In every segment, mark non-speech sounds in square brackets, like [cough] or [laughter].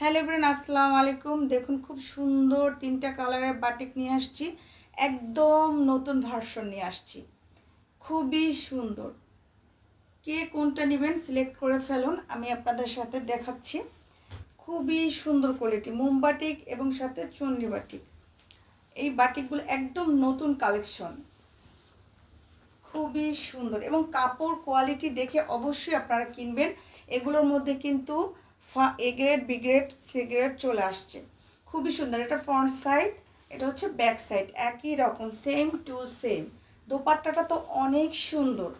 Hello everyone আসসালামু আলাইকুম। দেখুন, খুব সুন্দর তিনটা কালারের বাটিক নিয়ে আসছি। একদম নতুন ভার্সন নিয়ে আসছি। খুবই সুন্দর। কে কোনটা নেবেন সিলেক্ট করে ফেলুন, আমি আপনাদের সাথে দেখাচ্ছি। খুবই সুন্দর কোয়ালিটি মোমবাটিক এবং সাথে চন্ডি বাটিক। এই বাটিকগুলো একদম নতুন কালেকশন খুবই সুন্দর এবং কাপড় কোয়ালিটি দেখে অবশ্যই আপনারা কিনবেন। এগুলোর মধ্যে কিন্তু A grade B grade C grade চলে আসছে। খুবই সুন্দর। এটা ফ্রন্ট সাইড এটা হচ্ছে ব্যাক সাইড একই রকম সেম টু সেম দোপাট্টাটা তো অনেক সুন্দর।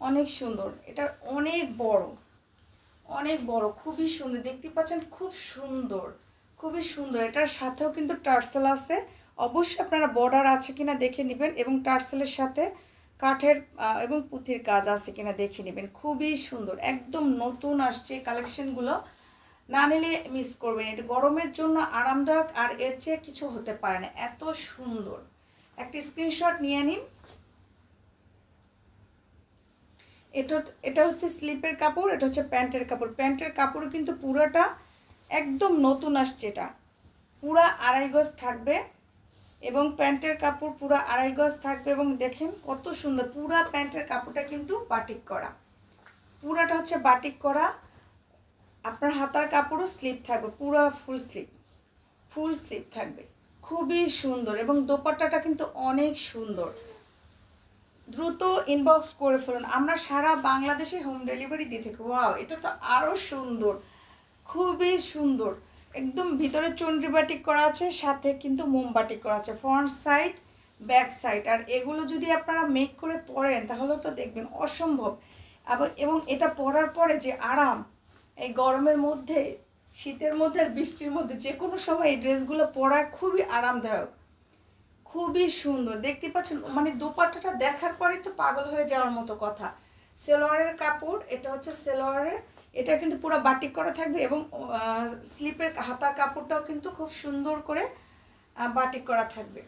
অনেক সুন্দর। এটা অনেক বড়। অনেক বড়। খুবই সুন্দর। দেখতে পাচ্ছেন, খুব সুন্দর। খুবই সুন্দর। এটার সাথেও কিন্তু টার্সেল আছে। অবশ্যই আপনারা বর্ডার আছে কিনা দেখে নেবেন এবং টার্সেলের সাথে কাঠের এবং পুঁথির কাজ আছে কিনা দেখে নেবেন। খুবই সুন্দর, একদম নতুন আসছে কালেকশনগুলো। না নিলে মিস করবেন, এটা গরমের জন্য আরামদায়ক আর এর চেয়ে কিছু হতে পারে না। এত সুন্দর। একটি স্ক্রিনশট নিয়ে নিন। এটা এটা হচ্ছে স্লিপের কাপড়, এটা হচ্ছে প্যান্টের কাপড়। প্যান্টের কাপড় কিন্তু পুরোটা একদম নতুন আসছে এটা। পুরা আড়াই গজ থাকবে। এবং প্যান্টের কাপড় পুরো আড়াই গজ থাকবে এবং দেখেন কত সুন্দর, পুরা প্যান্টের কাপড়টা কিন্তু বাটিক করা। পুরাটা হচ্ছে বাটিক করা। আপনার হাতার কাপড়ও স্লিপ থাকবে, পুরো ফুল স্লিপ ফুল স্লিপ থাকবে। খুবই সুন্দর এবং দোপাট্টাটা কিন্তু অনেক সুন্দর। দ্রুত ইনবক্স করে ফেলুন। আমরা সারা বাংলাদেশে হোম ডেলিভারি দিয়ে থাকি। ওয়াও এটা তো আরও সুন্দর, খুবই সুন্দর। একদম ভিতরে চন্ডি বাটিক করা আছে, সাথে কিন্তু মোমবাটিক করা আছে ফ্রন্ট সাইড ব্যাক সাইড আর এগুলো যদি আপনারা মেক করে পরেন, তাহলে তো দেখবেন অসম্ভব। এবং এটা পরার পরে যে আরাম, এই গরমের মধ্যে, শীতের মধ্যে আর বৃষ্টির মধ্যে যে কোনো সময় এই ড্রেসগুলো পরার খুবই আরামদায়ক, খুবই সুন্দর। দেখতে পাচ্ছেন মানে দোপাট্টাটা দেখার পরেই তো পাগল হয়ে যাওয়ার মতো কথা। সেলোয়ারের কাপড়, এটা হচ্ছে সেলোয়ারের, এটা কিন্তু পুরো বাটিক করা থাকবে এবং স্লিপের হাতার কাপড়টাও কিন্তু খুব সুন্দর করে বাটিক করা থাকবে।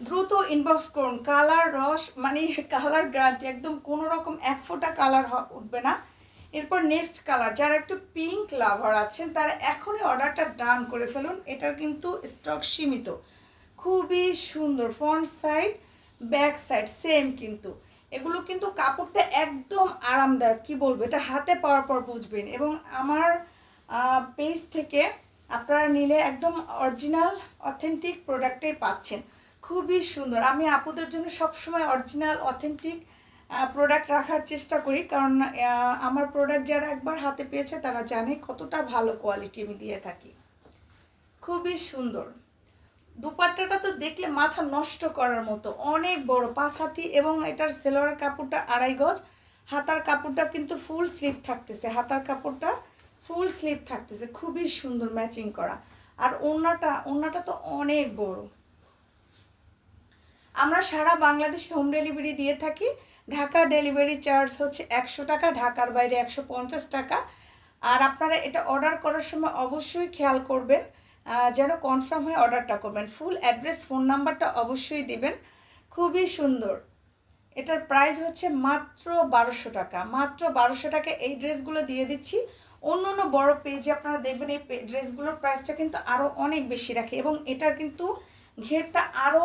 দ্রুত ইনবক্স করুন। কালার রস মানে [laughs] কালার গ্রান্টি, একদম কোনো রকম এক ফোঁটা কালার উঠবে না। এরপর নেক্সট কালার যারা একটু পিঙ্ক লাভার আছেন, তারা এখনই অর্ডারটা ডান করে ফেলুন। এটার কিন্তু স্টক সীমিত। খুবই সুন্দর front side back side same কিন্তু। এগুলো কিন্তু কাপড়টা একদম আরামদায়ক, কি বলব? এটা হাতে পাওয়ার পর বুঝবেন। এবং আমার পেজ থেকে আপনারা নিলে একদম অরিজিনাল অথেন্টিক প্রোডাক্টেই পাচ্ছেন। খুবই সুন্দর। আমি আপুদের জন্য সবসময় অরিজিনাল অথেন্টিক প্রোডাক্ট রাখার চেষ্টা করি। কারণ আমার প্রোডাক্ট যারা একবার হাতে পেয়েছে, তারা জানে কতটা ভালো কোয়ালিটি আমি দিয়ে থাকি। খুবই সুন্দর। দুপাট্টাটা তো দেখলে মাথা নষ্ট করার মতো। অনেক বড়, পাঁচ হাতি এবং এটার সেলোয়ার কাপড়টা আড়াই গজ। হাতার কাপড়টা কিন্তু ফুল স্লিপ থাকতেছে। হাতার কাপড়টা ফুল স্লিপ থাকতেছে। খুবই সুন্দর ম্যাচিং করা। আর ওড়নাটা ওড়নাটা তো অনেক বড়। আমরা সারা বাংলাদেশে হোম ডেলিভারি দিয়ে থাকি। ঢাকা ডেলিভারি চার্জ হচ্ছে একশো টাকা, ঢাকার বাইরে একশো পঞ্চাশ টাকা। আর আপনারা এটা অর্ডার করার সময় অবশ্যই খেয়াল করবেন। যেন কনফার্ম হয়ে অর্ডারটা করবেন। ফুল অ্যাড্রেস ফোন নাম্বারটা অবশ্যই দিবেন। খুবই সুন্দর। এটার প্রাইস হচ্ছে মাত্র বারোশো টাকা। মাত্র বারোশো টাকা এই ড্রেসগুলো দিয়ে দিচ্ছি। অন্য অন্য বড় পেজে আপনারা দেখবেন এই ড্রেসগুলোর প্রাইসটা কিন্তু আরও অনেক বেশি রাখে এবং এটার কিন্তু ঘেরটা আরও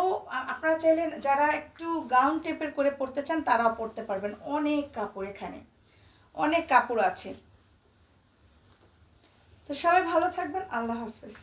আপনারা চাইলে যারা একটু গাউন টেপের করে পড়তে চান, তারাও পড়তে পারবেন। অনেক কাপড় এখানে। অনেক কাপড় আছে। তো সবাই ভালো থাকবেন। আল্লাহ হাফেজ।